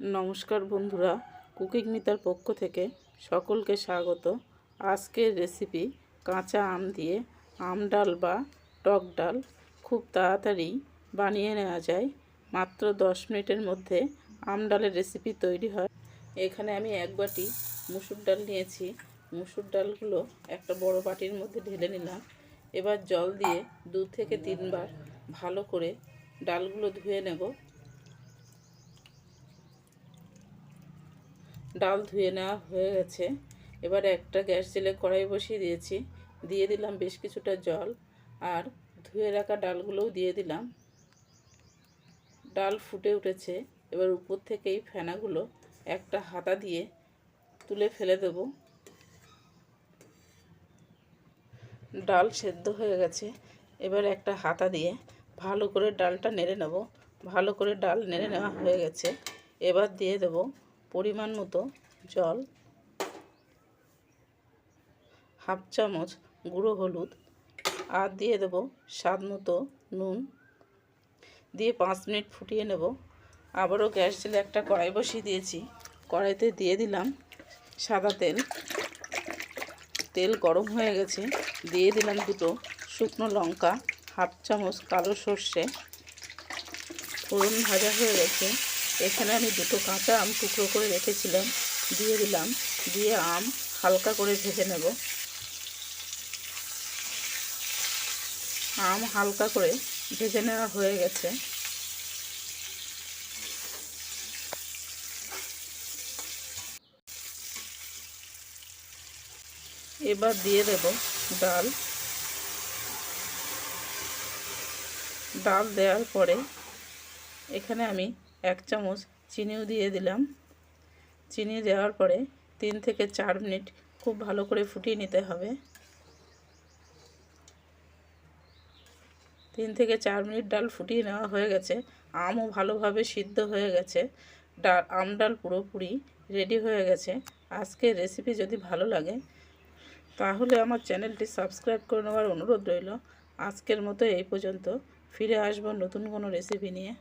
নমস্কার বন্ধুরা, কুকিং মিতার পক্ষ থেকে সকলকে স্বাগত। আজকের রেসিপি কাঁচা আম দিয়ে আম ডাল বা টক ডাল খুব তাড়াতাড়ি বানিয়ে নেওয়া যায়। মাত্র দশ মিনিটের মধ্যে আম ডালের রেসিপি তৈরি হয়। এখানে আমি এক বাটি মুসুর ডাল নিয়েছি। মুসুর ডালগুলো একটা বড় বাটির মধ্যে ঢেলে নিলাম। এবার জল দিয়ে দু থেকে তিনবার ভালো করে ডালগুলো ধুয়ে নেব। ডাল ধুয়ে নেওয়া হয়ে গেছে। এবার একটা গ্যাস জেলে কড়াই বসিয়ে দিয়েছি। দিয়ে দিলাম বেশ কিছুটা জল আর ধুয়ে রাখা ডালগুলোও দিয়ে দিলাম। ডাল ফুটে উঠেছে। এবার উপর থেকে এই ফেনাগুলো একটা হাতা দিয়ে তুলে ফেলে দেব। ডাল সেদ্ধ হয়ে গেছে। এবার একটা হাতা দিয়ে ভালো করে ডালটা নেড়ে নেব। ভালো করে ডাল নেড়ে নেওয়া হয়ে গেছে। এবার দিয়ে দেব পরিমাণ মতো জল, হাফ চামচ গুঁড়ো হলুদ, আর দিয়ে দেব স্বাদ মতো নুন। দিয়ে পাঁচ মিনিট ফুটিয়ে নেব। আবারও গ্যাস জেলে একটা কড়াই বসিয়ে দিয়েছি। কড়াইতে দিয়ে দিলাম সাদা তেল। তেল গরম হয়ে গেছে। দিয়ে দিলাম দুটো শুকনো লঙ্কা, হাফ চামচ কালো সর্ষে। ফোড়ন ভাজা হয়ে গেছে। এখানে আমি দুটো কাঁচা আম টুকরো করে রেখেছিলাম। দিয়ে দিলাম। দিয়ে আম হালকা করে ভেজে নেব। আম হালকা করে ভেজে নেওয়া হয়ে গেছে। এবার দিয়ে দেব ডাল। ডাল দেওয়ার পরে এখানে আমি এক চামচ চিনিও দিয়ে দিলাম। চিনি দেওয়ার পরে তিন থেকে চার মিনিট খুব ভালো করে ফুটিয়ে নিতে হবে। তিন থেকে চার মিনিট ডাল ফুটিয়ে নেওয়া হয়ে গেছে। আমও ভালোভাবে সিদ্ধ হয়ে গেছে। ডাল, আম ডাল পুরোপুরি রেডি হয়ে গেছে। আজকের রেসিপি যদি ভালো লাগে, তাহলে আমার চ্যানেলটি সাবস্ক্রাইব করে নেওয়ার অনুরোধ রইল। আজকের মতো এই পর্যন্ত। ফিরে আসব নতুন কোনো রেসিপি নিয়ে।